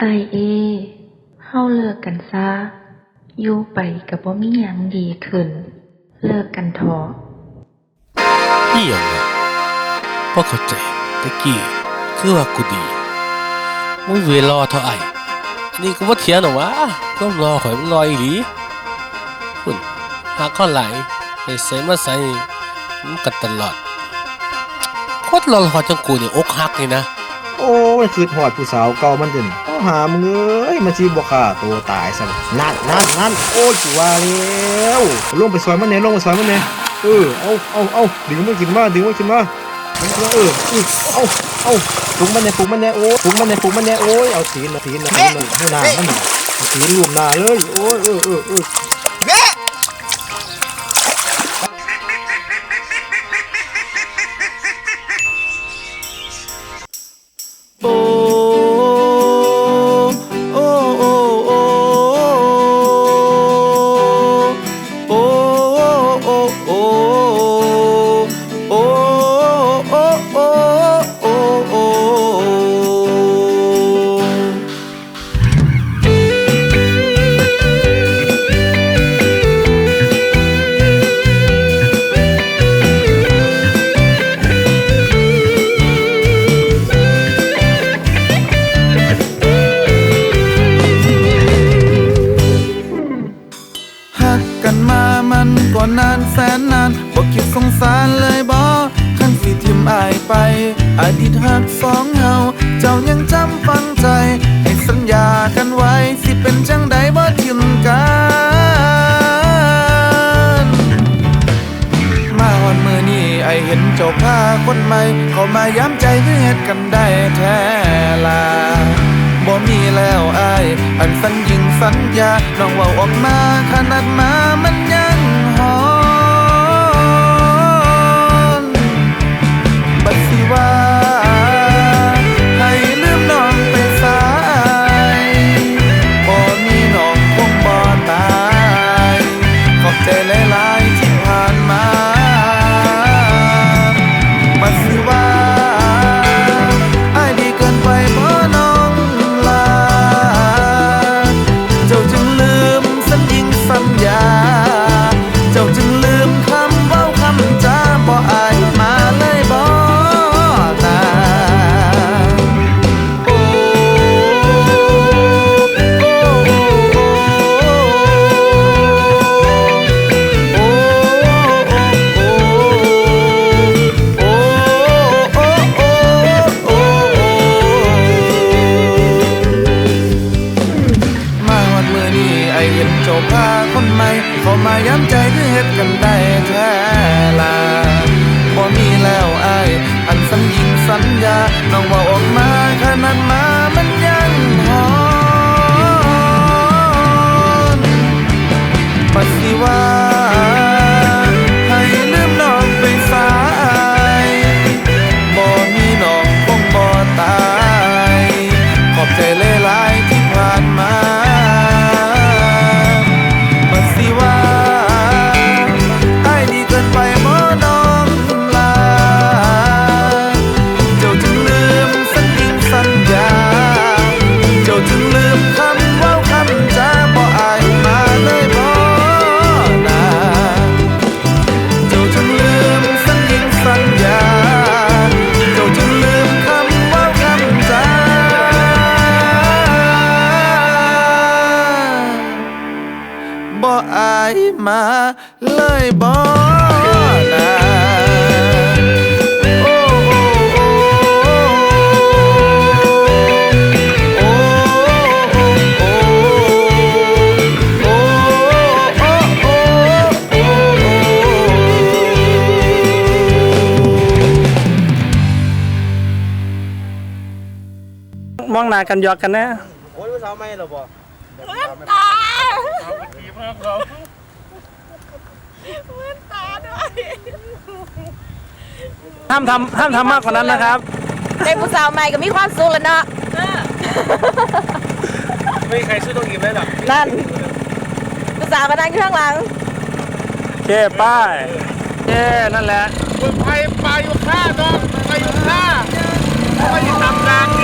ไอเอ เฮาเลิกกันซะ อยู่ไปกับบ่มีหยังดีขึ้น เลิกกันเถอะนี่ยังไงพ่เข้าใจตะกี้ คือว่ากูดีมึงเวรอเท่าไอ้อันนี้กูว่าเถียงหรอวะก็รอข่อยมันรออีหลีคุณหาข้อไหลไปใส่มาใส่มันกันตลอดโคตรรอหอจังกูเนี่ยอกหักนี่นะ ยคือหอดผู้สาวเก่ามันเด่นเอาหามึงเอ้ยมาชีบ่ฆ่าตัวตายซะนั่นนั่นนั่นโอ้ยกูว่าแล้วลงไปซอยมันแน่ลงไปซอยมันแน่เออเอาเอาเอาดึงมันขึ้นมาดึงมันขึ้นมาดึงมันขึ้นมาเอออื้อเอาเอาปุกมันแน่ปลุกมันแน่โอ้ยปุกมันแน่ปลุกมันแน่โอ้ยเอาตีนเอาตีนเอาตีนมันให้หน้ามันเอาตีนรวมหน้าเลยโอ้ยเออเออเออ กันมามันก็นานแสนนานบ่คิดสงสารเลยบ่คันสิทิมอายไป อดีตหักสองเฮาเจ้ายังจำฝังใจ ให้สัญญากันไว้ สิเป็นจังใดบ่ทิมกันมาวันมือนี้ไอเห็นเจ้าพาคนใหม่ เขามาย้ำใจคือเฮ็ดกันได้แท้ล่ะบ่มีแล้วไอาย อันสัญญิงสัญญา น้องเว้าออกมาขนาดมามัน มาเลยบอนะมองหน้ากันยอกกันนะ โอ้ยเช้าไม่หรอบ่ ตา ดีมากครับ ห้ามทำห้ามทำมากกว่านั้นนะครับ ได้ผู้สาวใหม่ก็มีความสุขแล้วเนาะไม่มีใครซื้อต้องกินได้หรอนั่นผู้สาวก็นั่งอยู่ข้างหลังโอเคป้ายเย้นั่นแหละไปปลาอยู่ข้าน้องไปอยู่ข้าไปอยู่ตำรางนี่น้อง